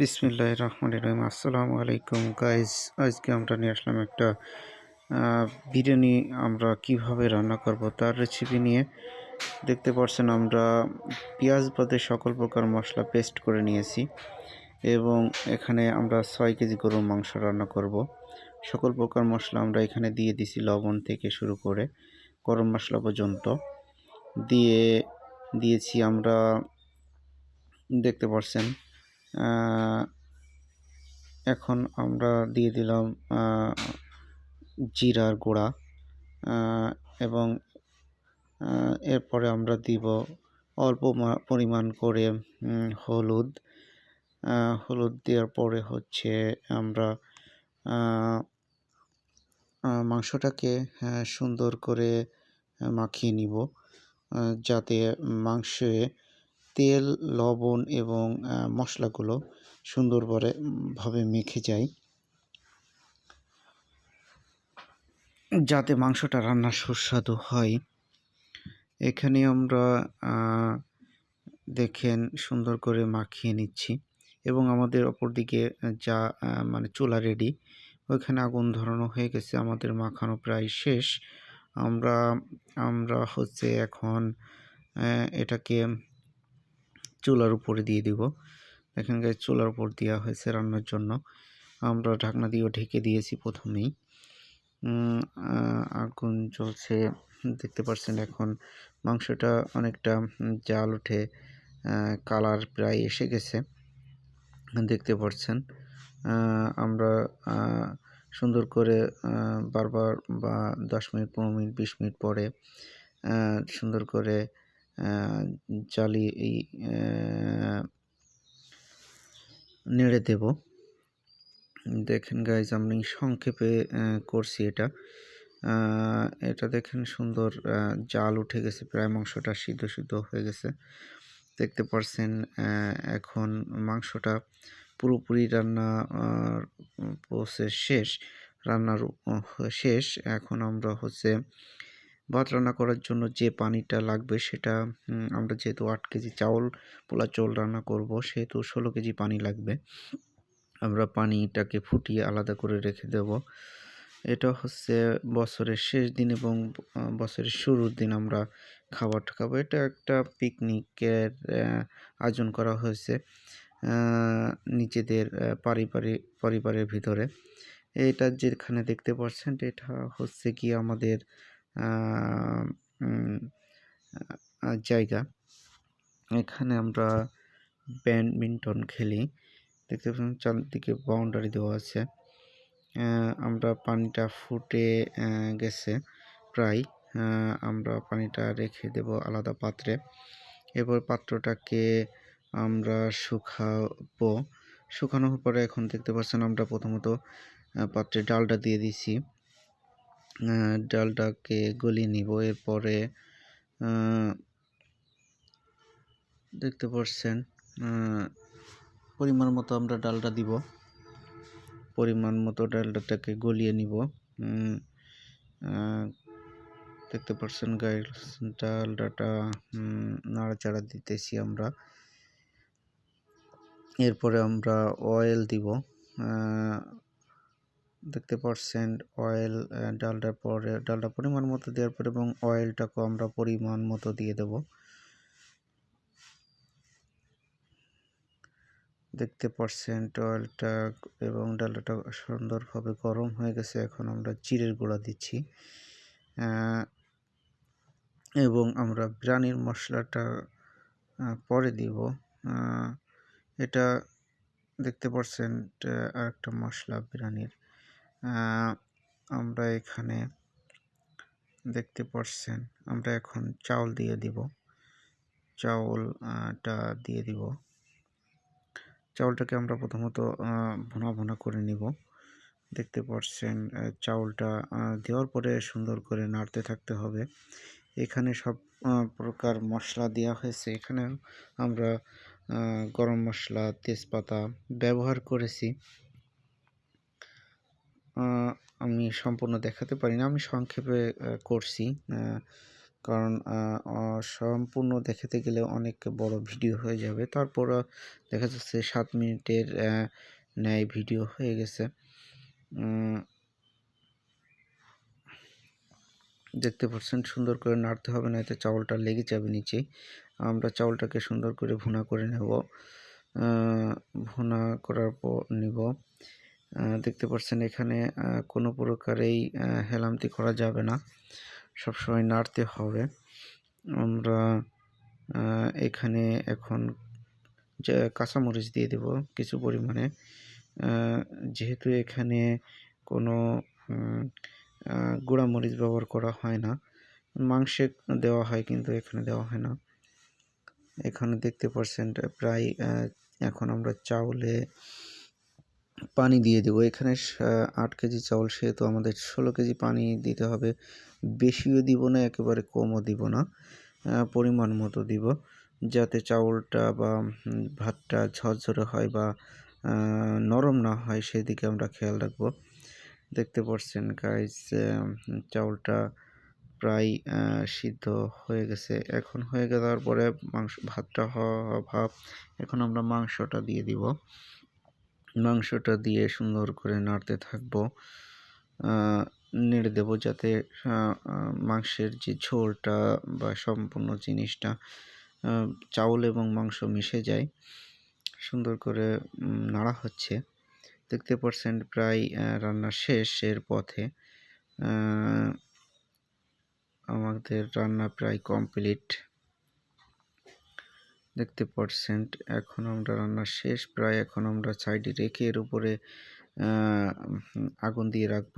বিসমিল্লাহ রহমান রহিম। আসসালামু আলাইকুম গাইজ আজকে আমরা নিয়ে আসলাম একটা বিরিয়ানি আমরা কীভাবে রান্না করব তার রেসিপি নিয়ে। দেখতে পাচ্ছেন আমরা পেঁয়াজ বাদে সকল প্রকার মশলা পেস্ট করে নিয়েছি এবং এখানে আমরা ছয় কেজি গরুর মাংস রান্না করব। সকল প্রকার মশলা আমরা এখানে দিয়ে দিছি লবণ থেকে শুরু করে গরম মশলা পর্যন্ত। দিয়ে দিয়েছি আমরা, দেখতে পাচ্ছেন এখন আমরা দিয়ে দিলাম জিরার গুঁড়া এবং এরপরে আমরা দিব অল্প পরিমাণ করে হলুদ হলুদ দেওয়ার পরে হচ্ছে আমরা মাংসটাকে সুন্দর করে মাখিয়ে নিব যাতে মাংসে তেল, লবণ এবং মশলাগুলো সুন্দরভাবে ভাবে মেখে যায়। যাতে মাংসটা রান্না সুস্বাদু হয়। এখানে আমরা দেখেন সুন্দর করে মাখিয়ে নিচ্ছি এবং আমাদের অপরদিকে যা মানে চুলা রেডি ওইখানে আগুন ধরানো হয়ে গেছে, আমাদের মাখানো প্রায় শেষ। আমরা আমরা হচ্ছে এখন এটাকে চুলার উপরে দিয়ে দিব। দেখেন গায়ে চুলার উপর দেওয়া হয়েছে রান্নার জন্য। আমরা ঢাকনা দিয়েও ঢেকে দিয়েছি প্রথমেই। আগুন জ্বলছে। দেখতে পাচ্ছেন এখন মাংসটা অনেকটা জাল উঠে কালার প্রায় এসে গেছে। দেখতে পাচ্ছেন আমরা সুন্দর করে বারবার বা দশ মিনিট, পনেরো মিনিট, বিশ মিনিট পরে সুন্দর করে জ্বালিয়ে এই নেড়ে দেব। দেখেন গাইজ আমি সংক্ষেপে করছি এটা। এটা দেখেন সুন্দর জাল উঠে গেছে, প্রায় মাংসটা সিদ্ধ সিদ্ধ হয়ে গেছে। দেখতে পারছেন এখন মাংসটা পুরোপুরি রান্না প্রসেস শেষ, রান্নার শেষ। এখন আমরা হচ্ছে ভাত রান্না করার জন্য যে পানিটা লাগবে সেটা আমরা যেহেতু আট কেজি চাউল পোলা চাউল রান্না করব, সেহেতু ষোলো কেজি পানি লাগবে। আমরা পানিটাকে ফুটিয়ে আলাদা করে রেখে দেব। এটা হচ্ছে বছরের শেষ দিন এবং বছরের শুরুর দিন আমরা খাবারটা খাব এটা একটা পিকনিকের আয়োজন করা হয়েছে নিজেদের পারিবারিক পরিবারের ভিতরে। এটা যেখানে দেখতে পাচ্ছেন, এটা হচ্ছে কি আমাদের জায়গা। এখানে আমরা ব্যাডমিন্টন খেলি। দেখতে পাচ্ছেন চারদিকে বাউন্ডারি দেওয়া আছে। আমরা পানিটা ফুটে গেছে প্রায়। আমরা পানিটা রেখে দেব আলাদা পাত্রে। এরপর পাত্রটাকে আমরা শুকাবো। শুকানোর পরে এখন দেখতে পাচ্ছেন আমরা প্রথমত পাত্রে ডালটা দিয়ে দিছি ডালটাকে গলিয়ে নিব। এরপরে দেখতে পাচ্ছেন পরিমাণ মতো আমরা ডালটা দিব। পরিমাণ মতো ডালটাকে গলিয়ে নিব। দেখতে পাচ্ছেন গাইস ডালটাটা উম, নাড়াচাড়া দিতেছি আমরা। এরপরে আমরা অয়েল দিব। দেখতে পাচ্ছেন অয়েল আহ, ডালটার পরে ডালটা পরিমাণ মতো দেওয়ার পরে এবং অয়েলটাকেও আমরা পরিমাণ মতো দিয়ে দেব। দেখতে পাচ্ছেন অয়েলটা এবং ডালটা সুন্দরভাবে গরম হয়ে গেছে এখন আমরা জিরের গুঁড়া দিচ্ছি। এবং আমরা বিরিয়ানির মশলাটা পরে দিব। এটা দেখতে পাচ্ছেন আরেকটা মশলা বিরিয়ানির। আমরা এখানে দেখতে পাচ্ছেন আমরা এখন চাউল দিয়ে দিব। চাউলটা দিয়ে দিব। চাউলটাকে আমরা প্রথমত ভুনা ভুনা করে নিব। দেখতে পাচ্ছেন চাউলটা দেওয়ার পরে সুন্দর করে নাড়তে থাকতে হবে। এখানে সব প্রকার মশলা দেওয়া হয়েছে। এখানে আমরা গরম মশলা, তেজপাতা ব্যবহার করেছি। আমি সম্পূর্ণ দেখাতে পারি না, আমি সংক্ষেপে করছি কারণ সম্পূর্ণ দেখাতে গেলে অনেক বড় ভিডিও হয়ে যাবে। তারপর দেখা যাচ্ছে সাত মিনিটের ন্যায় ভিডিও হয়ে গেছে। দেখতে পাচ্ছেন, সুন্দর করে নাড়তে হবে না এতে চাউলটা লেগে যাবে নিচে। আমরা চাউলটাকে সুন্দর করে ভুনা করে নেব। ভুনা করার পর নিব। দেখতে পাচ্ছেন এখানে কোনো প্রকারেই হেলামতি করা যাবে না। সবসময় নাড়তে হবে। আমরা এখানে এখন কাঁচামরিচ দিয়ে দেব কিছু পরিমাণে। যেহেতু এখানে কোনো মরিচ ব্যবহার করা হয় না, মাংসে দেওয়া হয় কিন্তু এখানে দেওয়া হয় না। এখানে দেখতে পাচ্ছেন প্রায় এখন আমরা চাউলে পানি দিয়ে দেবো। এখানে আট কেজি চাউল সেহেতু আমাদের ষোলো কেজি পানি দিতে হবে। বেশিও দিব না, একেবারে কমও দিব না। পরিমাণ মতো দিব। যাতে চাউলটা বা ভাতটা ঝরঝরে হয় বা নরম না হয়, সেদিকে আমরা খেয়াল রাখব। দেখতে পাচ্ছেন গাইস চাউলটা প্রায় সিদ্ধ হয়ে গেছে। এখন হয়ে যাওয়ার পরে মাংস, ভাতটা হওয়া ভাব, এখন আমরা মাংসটা দিয়ে দিব। মাংসটা দিয়ে সুন্দর করে নাড়তে থাকব। নেড়ে দেবো যাতে মাংসের যে ঝোলটা বা সম্পূর্ণ জিনিসটা চাউল এবং মাংস মিশে যায়। সুন্দর করে নাড়া হচ্ছে। দেখতে পাচ্ছেন প্রায় রান্না শেষের পথে। আমাদের রান্না প্রায় কমপ্লিট। দেখতে পাচ্ছেন এখন আমরা রান্না শেষ। প্রায় এখন আমরা সাইডে রেখে এর উপরে আগুন দিয়ে রাখব।